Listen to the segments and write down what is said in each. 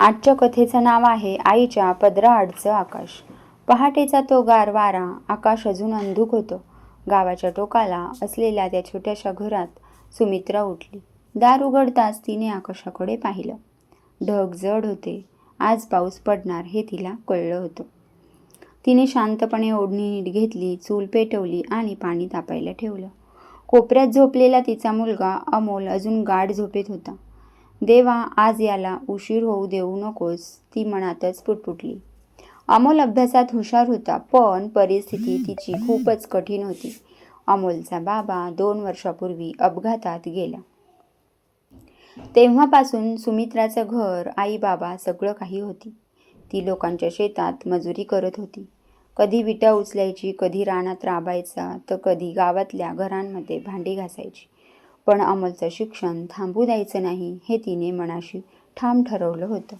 आजच्या कथेचं नाव आहे आईच्या पदराआडचं आकाश. पहाटेचा तो गार वारा आकाश अजून अंधुक होतं. गावाच्या टोकाला असलेल्या त्या छोट्याशा घरात सुमित्रा उठली. दार उघडताच तिने आकाशाकडे पाहिलं. ढग जड होते. आज पाऊस पडणार हे तिला कळलं होतं. तिने शांतपणे ओढणी नीट घेतली चूल पेटवली आणि पाणी तापायला ठेवलं. कोपऱ्यात झोपलेला तिचा मुलगा अमोल अजून गाढ झोपेत होता. देवा आज याला उशीर होऊ देऊ नकोस ती मनातच पुटपुटली. अमोल अभ्यासात हुशार होता पण परिस्थिती तिची खूपच कठीण होती. अमोलचा बाबा दोन वर्षापूर्वी अपघातात गेला. तेव्हापासून सुमित्राचं घर आई बाबा सगळं काही होती. ती लोकांच्या शेतात मजुरी करत होती. कधी विटा उचलायची कधी रानात राबायचा तर कधी गावातल्या घरांमध्ये भांडी घासायची. पण अमोलचं शिक्षण थांबू द्यायचं नाही हे तिने मनाशी ठाम ठरवलं होतं.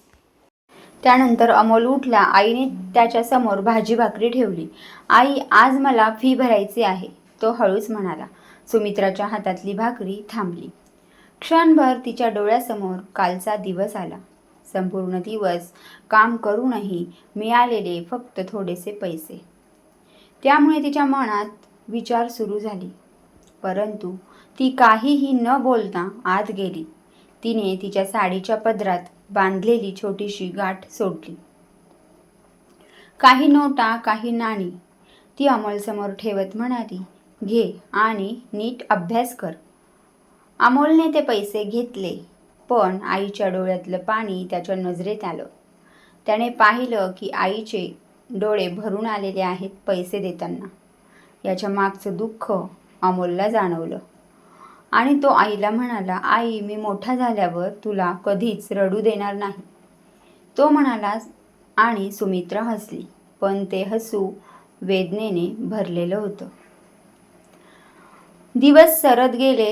त्यानंतर अमोल उठला आईने त्याच्यासमोर भाजी भाकरी ठेवली. आई आज मला फी भरायची आहे तो हळूच म्हणाला. सुमित्राच्या हातातली भाकरी थांबली. क्षणभर तिच्या डोळ्यासमोर कालचा दिवस आला. संपूर्ण दिवस काम करूनही मिळालेले फक्त थोडेसे पैसे. त्यामुळे तिच्या मनात विचार सुरू झाले. परंतु ती काहीही न बोलता आत गेली. तिने तिच्या साडीच्या पदरात बांधलेली छोटीशी गाठ सोडली. काही नोटा काही नाणी ती अमोलसमोर ठेवत म्हणाली घे आणि नीट अभ्यास कर. अमोलने ते पैसे घेतले पण आईच्या डोळ्यातलं पाणी त्याच्या नजरेत आलं. त्याने पाहिलं की आईचे डोळे भरून आलेले आहेत पैसे देताना. याच्या मागचं दुःख अमोलला जाणवलं. आणि तो आईला म्हणाला आई मी मोठा झाल्यावर तुला कधीच रडू देणार नाही. तो म्हणाला आणि सुमित्रा हसली पण ते हसू वेदनेने भरलेलं होतं. दिवस सरत गेले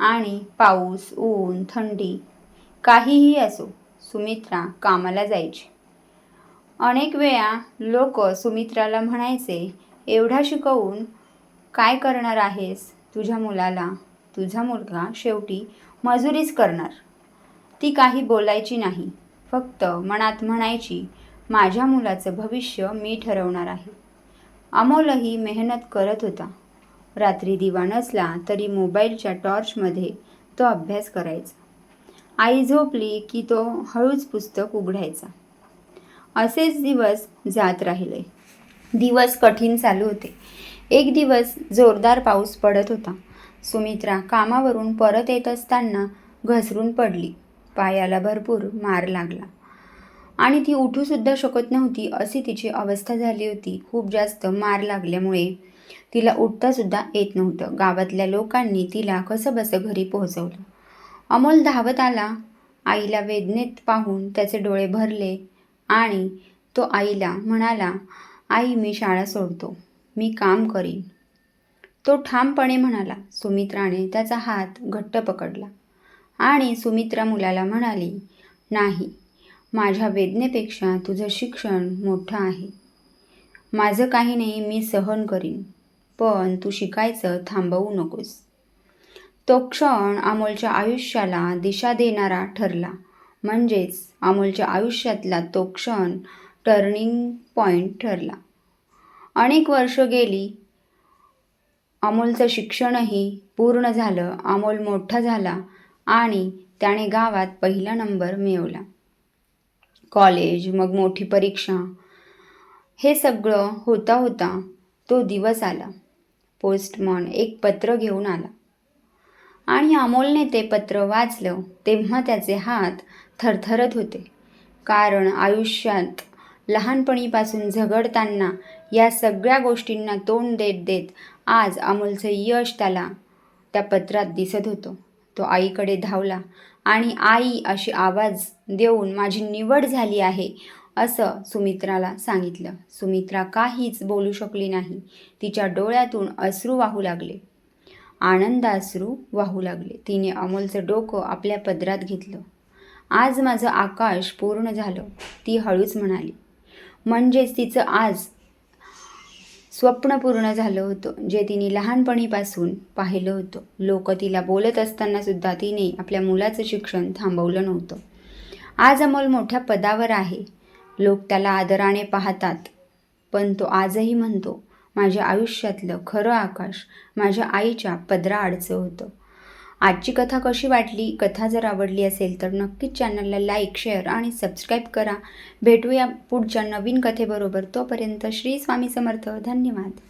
आणि पाऊस ऊन थंडी काहीही असो सुमित्रा कामाला जायची. अनेक वेळा लोक सुमित्राला म्हणायचे एवढा शिकवून काय करणार आहेस तुझ्या मुलाला? तुझा मुलगा शेवटी मजुरीच करणार. ती काही बोलायची नाही फक्त मनात म्हणायची माझ्या मुलाचं भविष्य मी ठरवणार आहे. अमोलही मेहनत करत होता. रात्री दिवा नसला तरी मोबाईलच्या टॉर्चमध्ये तो अभ्यास करायचा. आई झोपली की तो हळूच पुस्तक उघडायचा. असेच दिवस जात राहिले. दिवस कठीण चालू होते. एक दिवस जोरदार पाऊस पडत होता. सुमित्रा कामावरून परत येत असताना घसरून पडली. पायाला भरपूर मार लागला. आणि ती उठूसुद्धा शकत नव्हती अशी तिची अवस्था झाली होती. खूप जास्त मार लागल्यामुळे तिला उठतासुद्धा येत नव्हतं. गावातल्या लोकांनी तिला कसं बसं घरी पोहोचवलं. अमोल धावत आला. आईला वेदनेत पाहून त्याचे डोळे भरले आणि तो आईला म्हणाला आई मी शाळा सोडतो. मी काम करीन. तो ठामपणे म्हणाला सुमित्राने त्याचा हात घट्ट पकडला आणि सुमित्रा मुलाला म्हणाली नाही माझ्या वेदनेपेक्षा तुझं शिक्षण मोठं आहे. माझं काही नाही मी सहन करीन पण तू शिकायचं थांबवू नकोस. तो क्षण अमोलच्या आयुष्याला दिशा देणारा ठरला. म्हणजेच अमोलच्या आयुष्यातला तो क्षण टर्निंग पॉईंट ठरला. अनेक वर्ष गेली अमोलचं शिक्षणही पूर्ण झालं अमोल मोठा झाला आणि त्याने गावात पहिला नंबर मिळवला. कॉलेज मग मोठी परीक्षा हे सगळं होता होता तो दिवस आला. पोस्टमन एक पत्र घेऊन आला. आणि अमोलने ते पत्र वाचलं तेव्हा त्याचे हात थरथरत होते. कारण आयुष्यात लहानपणीपासून झगडताना या सगळ्या गोष्टींना तोंड देत देत आज अमोलचं यश त्याला त्या पत्रात दिसत होतं. तो आईकडे धावला आणि आई अशी आवाज देऊन माझी निवड झाली आहे असं सुमित्राला सांगितलं. सुमित्रा काहीच बोलू शकली नाही. तिच्या डोळ्यातून अश्रू वाहू लागले. आनंदाश्रू वाहू लागले. तिने अमोलचं डोकं आपल्या पदरात घेतलं. आज माझं आकाश पूर्ण झालं ती हळूच म्हणाली. म्हणजेच तिचं आज स्वप्न पूर्ण झालं होतं जे तिने लहानपणीपासून पाहिलं होतं. लोक तिला बोलत असताना सुद्धा तिने आपल्या मुलाचं शिक्षण थांबवलं नव्हतं. आज अमोल मोठ्या पदावर आहे. लोक त्याला आदराने पाहतात पण तो आजही म्हणतो माझ्या आयुष्यातलं खरं आकाश माझ्या आईच्या पदराआडचं होतं. आजची कथा कशी वाटली कथा जर आवडली असेल तर नक्कीच चॅनलला लाईक शेअर आणि सबस्क्राईब करा. भेटूया पुढच्या नवीन कथेबरोबर. तोपर्यंत श्री स्वामी समर्थ. धन्यवाद.